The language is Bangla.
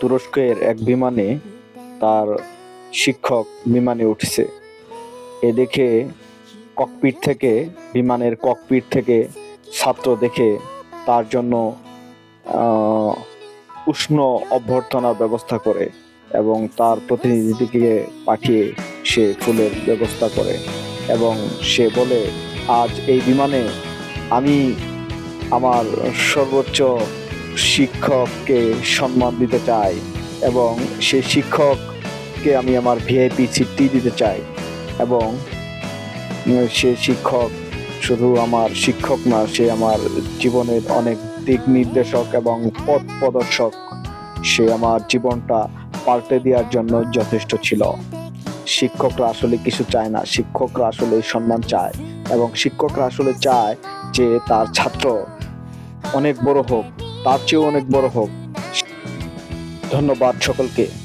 তুরস্কের এক বিমানে তার শিক্ষক বিমানে উঠছে। এ দেখে ককপিট থেকে, বিমানের ককপিট থেকে ছাত্র দেখে তার জন্য উষ্ণ অভ্যর্থনার ব্যবস্থা করে এবং তার প্রতিনিধিকে পাঠিয়ে সে ফুলের ব্যবস্থা করে এবং সে বলে, আজ এই বিমানে আমি আমার সর্বোচ্চ শিক্ষককে সম্মান দিতে চাই এবং সেই শিক্ষককে আমি আমার ভিআইপি সিটটি দিতে চাই এবং সে শিক্ষক শুধু আমার শিক্ষক না, সে আমার জীবনের অনেক দিক নির্দেশক এবং পথ প্রদর্শক। সে আমার জীবনটা পাল্টে দেওয়ার জন্য যথেষ্ট ছিল। শিক্ষকরা আসলে কিছু চায় না, শিক্ষকরা আসলে সম্মান চায় এবং শিক্ষকরা আসলে চায় যে তার ছাত্র অনেক বড় হোক। তার চেয়েও অনেক বড় হোক। ধন্যবাদ সকলকে।